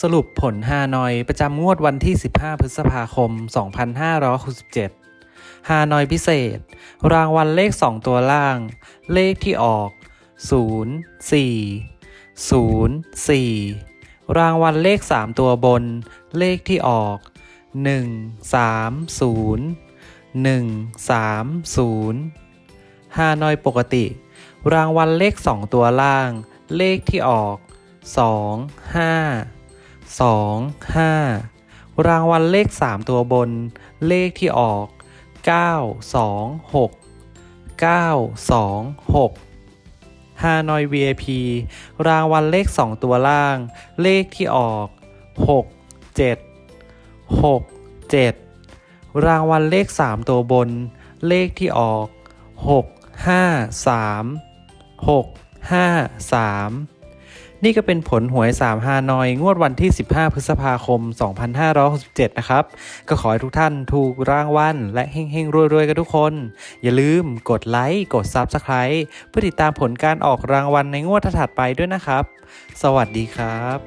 สรุปผลฮานอยประจำงวดวันที่ 15 พฤษภาคม 2567 ฮานอยพิเศษ รางวัลเลข 2 ตัวล่าง เลขที่ออก 0 4 0 4 รางวัลเลข 3 ตัวบน เลขที่ออก 1 3 0 1 3 0ฮานอยปกติ รางวัลเลข 2 ตัวล่าง เลขที่ออก 2 5 2 5 รางวัลเลข 3 ตัวบน เลขที่ออก 9 2 6 9 2 6ฮานอย VIP รางวัลเลข 2 ตัวล่าง เลขที่ออก 6 7 6 7 รางวัลเลข 3 ตัวบน เลขที่ออก 6 5 3 6 5 3 นี่ก็เป็นผลหวย3ฮานอย งวดวันที่ 15 พฤษภาคม 2567 นะครับ ก็ขอให้ทุกท่านถูกรางวัลและเฮงๆ รวยๆ กันทุกคน อย่าลืมกดไลค์ กด Subscribe เพื่อติดตามผลการออกรางวัลในงวดถัดไปด้วยนะครับ สวัสดีครับ